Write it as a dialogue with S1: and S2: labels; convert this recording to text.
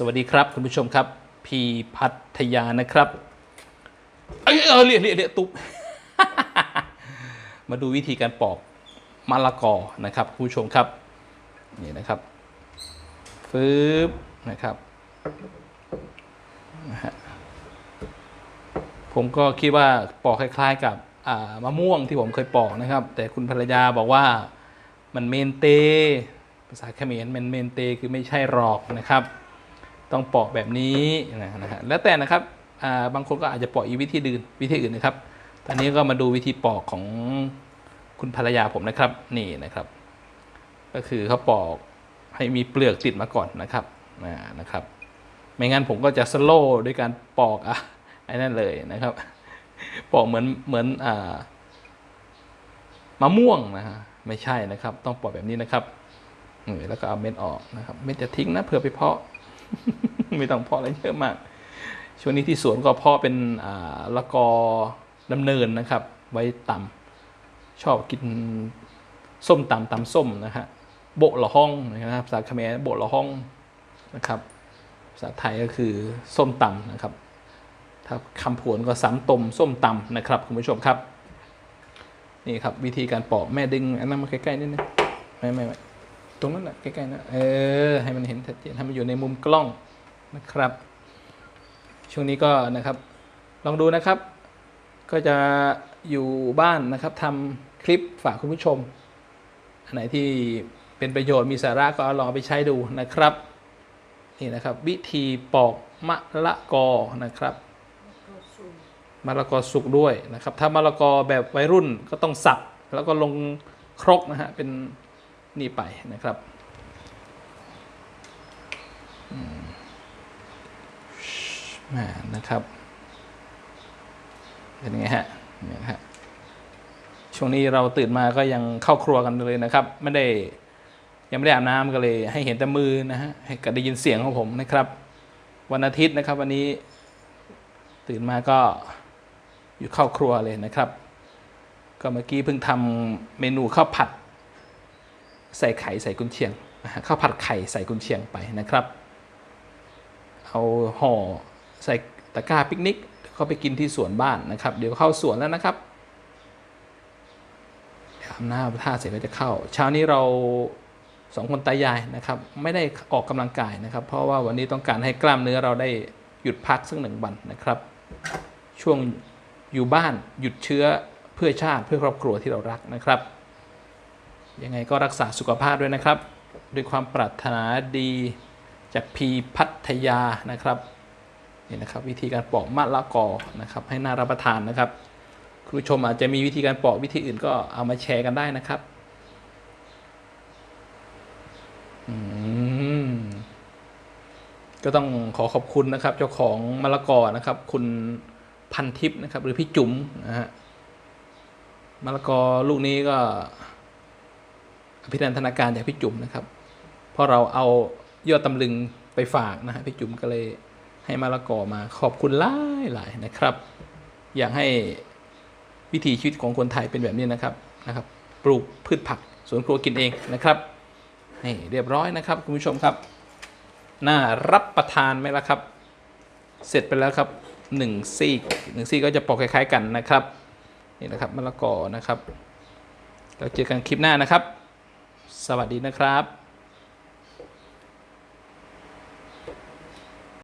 S1: สวัสดีครับ คุณผู้ชมครับ พีพัทยานะครับเออเรียกเรียกเรียกตุ๊บ มาดูวิธีการปอกมะละกอนะครับ คุณผู้ชมครับ นี่นะครับฟืบนะครับนะฮะผมก็คิดว่าปอกคล้าย ๆ กับมะม่วงที่ผมเคยปอกนะครับ แต่คุณภรรยาบอกว่ามันเมนเต ภาษาเขมรมันเมนเตคือไม่ใช่หรอกนะครับ ต้องปอกแบบนี้นะฮะแล้วแต่นะครับบางคนก็อาจจะปอกอีกวิธีอื่นวิธีอื่นนะครับ ตอนนี้ก็มาดูวิธีปอกของคุณภรรยาผมนะครับ นี่นะครับ ก็คือเขาปอกให้มีเปลือกติดมาก่อนนะครับนะครับ ไม่งั้นผมก็จะสโลว์ด้วยการปอกอะไอ้นั่นเลยนะครับ ปอกเหมือนเหมือนอ่ามะม่วงนะฮะไม่ใช่นะครับ ต้องปอกแบบนี้นะครับแล้วก็เอาเม็ดออกนะครับ เม็ดจะทิ้งนะเผื่อไปเพาะ ไม่ต้องเพาะอะไรเยอะมาก ช่วงนี้ที่สวนก็เพาะเป็นละกอดำเนินนะครับ ไว้ตำชอบกินส้มตำตำส้มนะฮะโบะละห้องนะครับภาษาเขมรโบะละห้องนะครับภาษาไทยก็คือส้มตำนะครับ ถ้าคำผวนก็ซ้ำตมส้มตำนะครับคุณผู้ชมครับ นี่ครับวิธีการปอกแม่ดึงอันนั้นมาใกล้ๆนิดนึงไม่ไม่ไม่ ตรงนั้นแหละใกล้ๆนะเออให้มันเห็นชัดเจนให้มันอยู่ในมุมกล้องนะครับ ช่วงนี้ก็นะครับ ลองดูนะครับ ก็จะอยู่บ้านนะครับทำคลิปฝากคุณผู้ชม อันไหนที่เป็นประโยชน์มีสาระก็เอาลองไปใช้ดูนะครับนี่นะครับ วิธีปอกมะละกอนะครับมะละกอสุกด้วยนะครับ ถ้ามะละกอแบบวัยรุ่นก็ต้องสับแล้วก็ลงครกนะฮะเป็น นี่ไปนะครับอืมอ่านะครับเป็นไงฮะเนี่ยฮะช่วงนี้เราตื่นมาก็ยังเข้าครัวกันเลยนะครับ ไม่ได้ยังไม่ได้อาบน้ำก็เลย ให้เห็นแต่มือนะฮะให้ก็ได้ยินเสียงของผมนะครับ วันอาทิตย์นะครับ วันนี้ตื่นมาก็อยู่เข้าครัวเลยนะครับ ก็เมื่อกี้เพิ่งทำเมนูข้าวผัด ใส่ไข่ใส่กุนเชียงข้าวผัดไข่ใส่กุนเชียงไปนะครับ เอาห่อใส่ตะกร้าปิกนิกก็ไปกินที่สวนบ้านนะครับ เดี๋ยวเข้าสวนแล้วนะครับเดี๋ยวอาบน้ำท่าเสร็จก็จะเข้า เช้านี้เราสองคนตายายนะครับ ไม่ได้ออกกำลังกายนะครับ เพราะว่าวันนี้ต้องการให้กล้ามเนื้อเราได้หยุดพักสักหนึ่งวันนะครับ ช่วงอยู่บ้านหยุดเชื้อเพื่อชาติเพื่อครอบครัวที่เรารักนะครับ ยังไงก็รักษาสุขภาพด้วยนะครับ ด้วยความปรารถนาดีจากพีพัทยานะครับนี่นะครับ วิธีการปอกมะละกอนะครับ ให้น่ารับประทานนะครับคุณผู้ชมอาจจะมีวิธีการปอกวิธีอื่นก็เอามาแชร์กันได้นะครับอืมก็ต้องขอขอบคุณนะครับ เจ้าของมะละกอนะครับ คุณพันทิพย์นะครับ หรือพี่จุ๋มนะฮะมะละกอลูกนี้ก็ อภินันทนาการจากพี่จุ๋มนะครับเพราะเราเอายอดตำลึงไปฝากนะฮะพี่จุ๋มก็เลยให้มะละกอมาขอบคุณหลายหลายนะครับ อยากให้วิถีชีวิตของคนไทยเป็นแบบนี้นะครับนะครับ ปลูกพืชผักสวนครัวกินเองนะครับนี่เรียบร้อยนะครับคุณผู้ชมครับ น่ารับประทานไหมล่ะครับ เสร็จไปแล้วครับหนึ่งซีกหนึ่งซีกก็จะปอกคล้าย ๆ กันนะครับนี่นะครับมะละกอนะครับแล้วเจอกันคลิปหน้านะครับ สวัสดีนะครับ